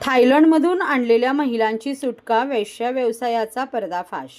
थायलंडमधून आणलेल्या महिलांची सुटका वेश्या व्यवसायाचा पर्दाफाश.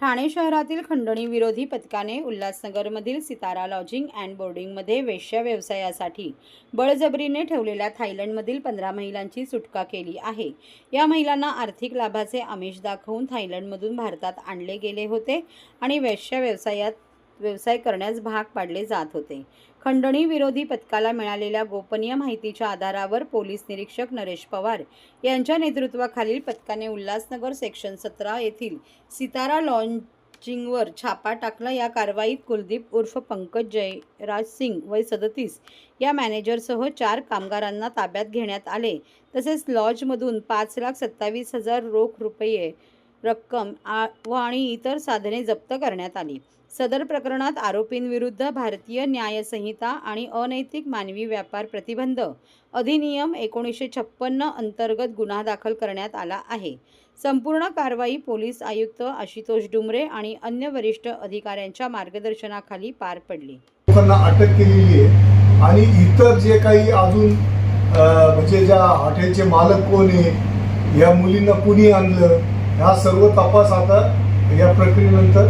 ठाणे शहरातील खंडणी विरोधी पथकाने उल्हासनगरमधील सितारा लॉजिंग अँड बोर्डिंगमध्ये वेश्या व्यवसायासाठी बळजबरीने ठेवलेल्या थायलंडमधील पंधरा महिलांची सुटका केली आहे. या महिलांना आर्थिक लाभाचे आमिष दाखवून थायलंडमधून भारतात आणले गेले होते आणि वेश्या व्यवसायात व्यवसाय करण्यास भाग पाडले जात होते. खंडणी विरोधी पथकाला मिळालेल्या गोपनीय माहितीच्या आधारावर पोलीस निरीक्षक नरेश पवार यांच्या नेतृत्वाखालील पथकाने उल्हासनगर सेक्शन सतरा येथील सितारा लॉन्चिंगवर छापा टाकला. या कारवाईत कुलदीप उर्फ पंकज जयराज सिंग वय सदतीस या मॅनेजरसह चार कामगारांना ताब्यात घेण्यात आले. तसेच लॉजमधून पाच लाख सत्तावीस हजार रोख रुपये रक्कम आ- व आणि इतर साधने जप्त करण्यात आली. सदर प्रकरणात आरोपींविरुद्ध भारतीय न्यायसंहिता आणि अनैतिक मानवी व्यापार प्रतिबंध अधिनियम एकोणीसशे छप्पन्न अंतर्गत गुन्हा दाखल करण्यात आला आहे. संपूर्ण कारवाई पोलीस आयुक्त आशुतोष डुमरे आणि अन्य वरिष्ठ अधिकाऱ्यांच्या मार्गदर्शनाखाली पार पडली. लोकांना अटक केलेली आहे आणि इतर जे काही अजून म्हणजे ज्या हॉटेलचे मालक कोण आहे या मुलींना कुणी आणलं? हा सर्व तपास आता या प्रक्रियेनंतर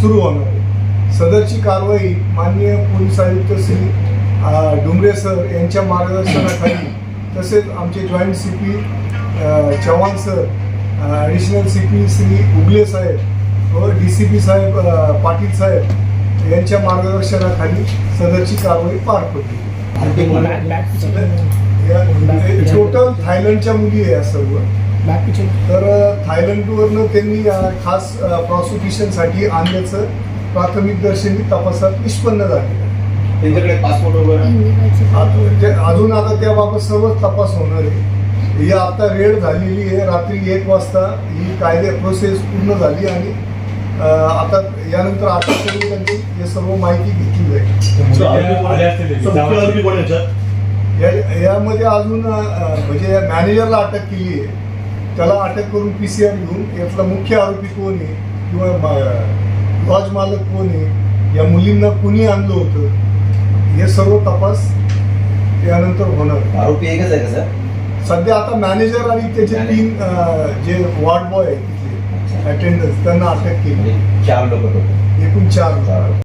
सुरू होणार आहे. सदरची कारवाई माननीय पोलीस आयुक्त श्री डुमरे सर यांच्या मार्गदर्शनाखाली तसेच आमचे joint C P Chavan sir additional C P Shri Ugale Saheb व D C P Saheb Patil Saheb यांच्या मार्गदर्शनाखाली सदरची कारवाई पार पडली. टोटल थायलंडच्या मुली आहे या सर्व. तर थायलंडवरनं त्यांनी खास प्रॉसिक्युशनसाठी आणल्याचं प्राथमिक दर्शनी तपासात निष्पन्न झाले त्यांच्याकडे पासपोर्ट वगैरे? आता अजून आता त्याबाबत सर्व तपास होणार आहे. ही आता रेड झालेली आहे. रात्री एक वाजता ही कायदे प्रोसेस पूर्ण झाली आणि आता यानंतर अटक करून त्यांची हे सर्व माहिती घेतली जाईल यामध्ये अजून म्हणजे मॅनेजरला अटक केली आहे. त्याला अटक करून पी सी आर घेऊन यातला मुख्य आरोपी कोण आहे किंवा लॉज मालक कोण आहे या मुलींना कुणी आणलं होतं हे सर्व तपास यानंतर होणार. आरोपी एकच आहे का सर? सध्या आता मॅनेजर आणि त्याचे. तीन जे वॉर्ड बॉय आहेत तिथले. अटेंडन्स त्यांना अटक केली. म्हणजे चार लोक एकूण चार